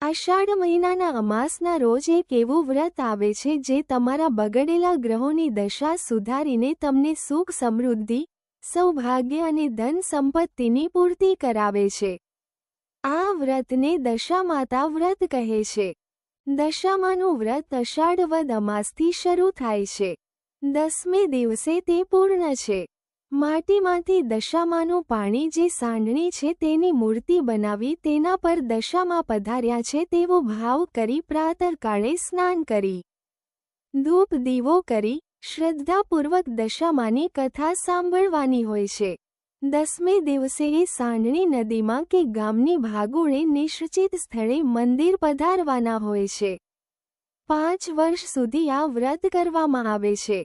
અષાઢ મહિનાના અમાસના રોજ એક એવું વ્રત આવે છે જે તમારા બગડેલા ગ્રહોની દશા સુધારીને તમને સુખ સમૃદ્ધિ, સૌભાગ્ય અને ધન સંપત્તિની પૂર્તિ કરાવે છે. આ વ્રતને દશામાતા વ્રત કહે છે. દશામાનું વ્રત અષાઢ વદ અમાસથી શરૂ થાય છે. દસમે દિવસે તે પૂર્ણ છે. માટીમાંથી દશામાનું પાણી જે સાંડણી છે તેની મૂર્તિ બનાવી તેના પર દશામાં પધાર્યા છે તેવો ભાવ કરી પ્રાતઃકાળે સ્નાન કરી. ધૂપ દીવો કરી, શ્રદ્ધાપૂર્વક દશામાની કથા સાંભળવાની હોય છે. દસમે દિવસે એ સાંડણી નદીમાં કે ગામની ભાગોળે નિશ્ચિત સ્થળે મંદિર પધારવાના હોય છે. પાંચ વર્ષ સુધી આ વ્રત કરવામાં આવે છે.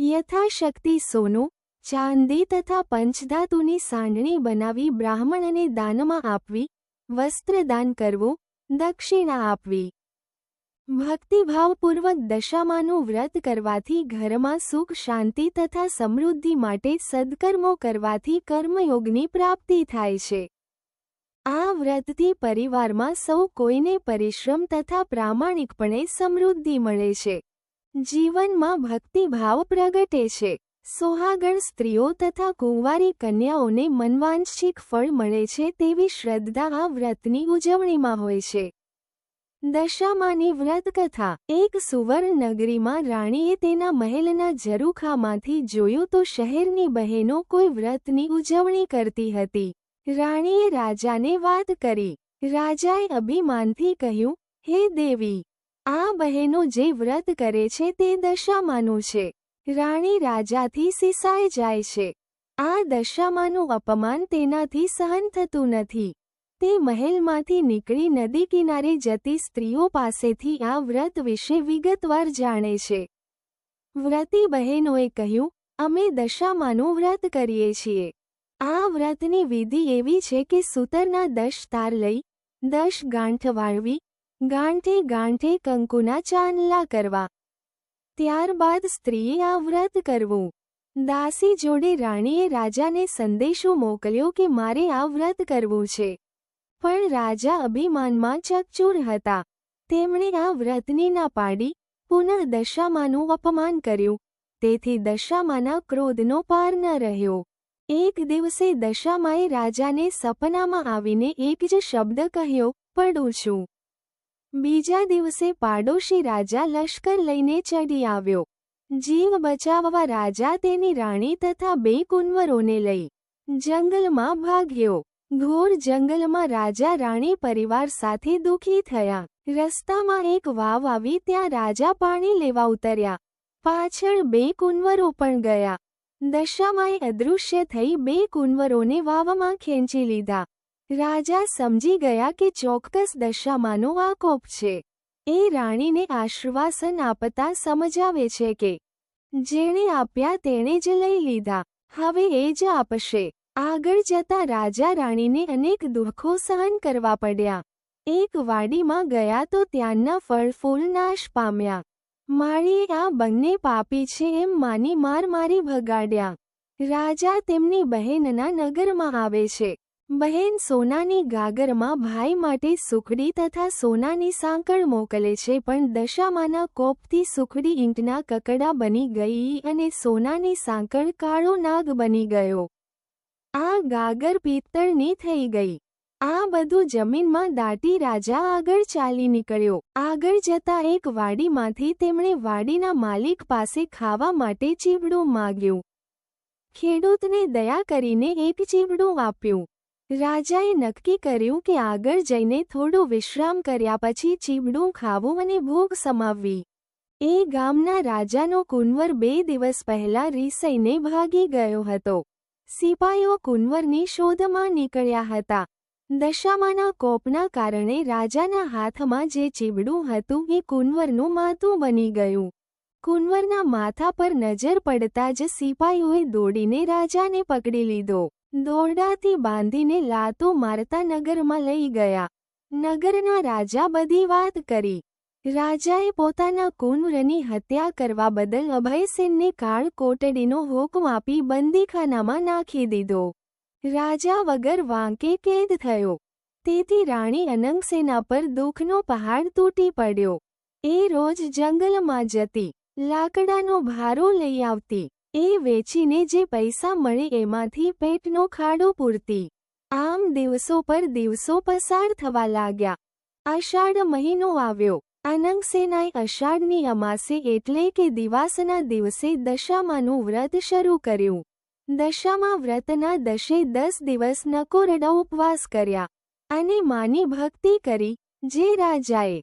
યથાશક્તિ સોનું ચાંદી તથા પંચધાતુની સાંડણી બનાવી બ્રાહ્મણને દાનમાં આપવી વસ્ત્રદાન કરવું, દક્ષિણા આપવી. ભક્તિભાવપૂર્વક દશામાનું વ્રત કરવાથી ઘરમાં સુખ શાંતિ તથા સમૃદ્ધિ માટે સદકર્મો કરવાથી કર્મયોગની પ્રાપ્તિ થાય છે. આ વ્રતથી પરિવારમાં સૌ કોઈને પરિશ્રમ તથા પ્રામાણિકપણે સમૃદ્ધિ મળે છે. જીવનમાં ભક્તિભાવ પ્રગટે છે. સોહાગણ સ્ત્રીઓ તથા કુંવારી કન્યાઓને મનવાંછિક ફળ મળે છે તેવી શ્રદ્ધા આ વ્રતની ઉજવણીમાં હોય છે. દશામાની વ્રતકથા. એક સુવર્ણ નગરીમાં રાણીએ તેના મહેલના ઝરૂખામાંથી જોયું તો શહેરની બહેનો કોઈ વ્રતની ઉજવણી કરતી હતી. રાણીએ રાજાને વાત કરી. રાજાએ અભિમાનથી કહ્યું, હે દેવી, આ બહેનો જે વ્રત કરે છે તે દશામાનું છે. રાણી રાજાથી સિસાઈ જાય છે. આ દશામાનું અપમાન તેનાથી સહન થતું નથી. તે મહેલમાંથી નીકળી નદી કિનારે જતી સ્ત્રીઓ પાસેથી આ વ્રત વિશે વિગતવાર જાણે છે. વ્રતી બહેનોએ કહ્યું, અમે દશામાનું વ્રત કરીએ છીએ. આ વ્રતની વિધિ એવી છે કે સૂતરના દશ તાર લઈ, દશ ગાંઠ વાળવી, ગાંઠે ગાંઠે કંકુના ચાંદલા કરવા ત્યારબાદ સ્ત્રીએ આ વ્રત કરવું. દાસી જોડે રાણીએ રાજાને સંદેશો મોકલ્યો કે મારે આ વ્રત કરવું છે. પણ રાજા અભિમાનમાં ચકચૂર હતા. તેમણે આ વ્રતની ના પાડી, પુનઃ દશામાનું અપમાન કર્યું. તેથી દશામાના ક્રોધનો પાર ન રહ્યો. એક દિવસે દશામાએ રાજાને સપનામાં આવીને એક જ શબ્દ કહ્યો, પડું છું. બીજા દિવસે પાડોશી રાજા લશ્કર લઈને ચડી આવ્યો. જીવ બચાવવા રાજા તેની રાણી તથા બે કુંવરોને લઈ જંગલમાં ભાગ્યો. ઘોર જંગલમાં રાજા રાણી પરિવાર સાથે દુઃખી થયા. રસ્તામાં એક વાવ આવી ત્યાં રાજા પાણી લેવા ઉતર્યા. પાછળ બે કુંવરો પણ ગયા. દશામાએ અદૃશ્ય થઈ બે કુંવરોને વાવમાં ખેંચી લીધા. રાજા સમજી ગયા કે ચોક્કસ દશામાનો કોપ છે. એ રાણીને આશ્વાસન આપતા સમજાવે છે કે, જેણે આપ્યા તેણે જ લઈ લીધા. હવે એ જ આપશે. આગળ જતા રાજા રાણીને અનેક દુઃખો સહન કરવા પડ્યા. એક વાડીમાં ગયા તો ત્યાંના ફળફૂલ નાશ પામ્યા. માળીએ આ બંને પાપી છે એમ માની માર મારી ભગાડ્યા. રાજા તેમની બહેનના નગરમાં આવે છે. બહેન સોનાની ગાગરમાં ભાઈ માટે સુખડી તથા સોનાની સાંકળ મોકલે છે પણ દશામાના કોપથી સુખડી ઈંટના કકડા બની ગઈ અને સોનાની સાંકળ કાળો નાગ બની ગયો. આ ગાગર પિત્તળની થઈ ગઈ. આ બધું જમીનમાં દાટી રાજા આગળ ચાલી નીકળ્યો. આગળ જતા એક વાડીમાંથી તેમણે વાડીના માલિક પાસે ખાવા માટે ચીવડું માગ્યું. ખેડૂતને દયા કરીને એક ચીવડું આપ્યું. રાજાએ નક્કી કર્યું કે આગળ જઈને થોડું વિશ્રામ કર્યા પછી ચીબડું ખાવું અને ભૂખ સમાવવી. એ ગામના રાજાનો કુંવર બે દિવસ પહેલા રીસઈને ભાગી ગયો હતો. સિપાઈઓ કુંવરની શોધમાં નીકળ્યા હતા. દશામાના કોપના કારણે રાજાના હાથમાં જે ચીબડું હતું એ કુંવરનું માથું બની ગયું. કુંવરના માથા પર નજર પડતા જ સિપાઈઓએ દોડીને રાજાને પકડી લીધો. દોરડાથી બાંધીને લાતો મારતા નગરમાં લઈ ગયા. નગરના રાજા બધી વાત કરી. રાજાએ પોતાના કુંવરની હત્યા કરવા બદલ અભયસેનને કાળ કોટડીનો હુકમ આપી બંદીખાનામાં નાખી દીધો. રાજા વગર વાંકે કેદ થયો. તેથી રાણી અનંગસેના પર દુઃખનો પહાડ તૂટી પડ્યો. એ રોજ જંગલમાં જતી, લાકડાનો ભારો લઈ આવતી. એ વેચીને જે પૈસા મળે એમાંથી પેટનો ખાડો પૂરતી. આમ દિવસો પર દિવસો પસાર થવા લાગ્યા. અષાઢ મહિનો આવ્યો. અનંગસેનાએ અષાઢની અમાસે એટલે કે દિવાસના દિવસે દશામાનું વ્રત શરૂ કર્યું. દશામાં વ્રતના દશે દસ દિવસ નકોરડા ઉપવાસ કર્યા. અને માની ભક્તિ કરી, જે રાજાએ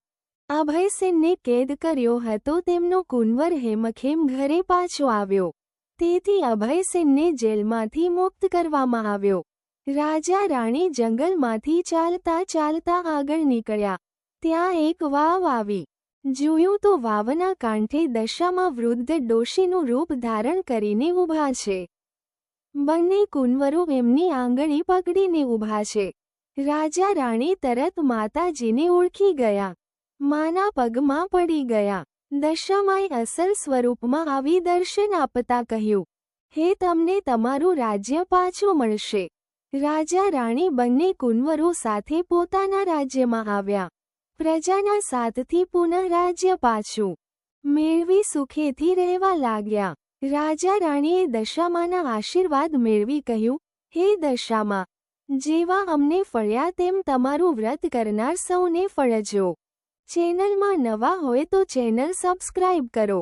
અભયસેનને કેદ કર્યો હતો તેમનો કુંવર હેમખેમ ઘરે પાછો આવ્યો. તેથી અભયસિંહને જેલમાંથી મુક્ત કરવામાં આવ્યો. રાજા રાણી જંગલમાંથી ચાલતા ચાલતા આગળ નીકળ્યા. ત્યાં એક વાવ આવી. જોયું તો વાવના કાંઠે દશામાં વૃદ્ધ ડોશીનું રૂપ ધારણ કરીને ઊભા છે. બંને કુંવરો એમની આંગળી પકડીને ઊભા છે. રાજા રાણી તરત માતાજીને ઓળખી ગયા. માના પગમાં પડી ગયા. દશામાએ અસલ સ્વરૂપમાં આવી દર્શન આપતા કહ્યું, હે, તમને તમારું રાજ્ય પાછું મળશે. રાજા રાણી બંને કુંવરો સાથે પોતાના રાજ્યમાં આવ્યા. પ્રજાના સાથથી પુનઃ રાજ્ય પાછું. મેળવી સુખેથી રહેવા લાગ્યા. રાજા રાણીએ દશામાના આશીર્વાદ મેળવી કહ્યું, હે દશામાં, જેવા અમને ફળ્યા તેમ તમારું વ્રત કરનાર સૌને ફળજો. ચેનલમાં નવા હોય તો ચેનલ સબસ્ક્રાઇબ કરો.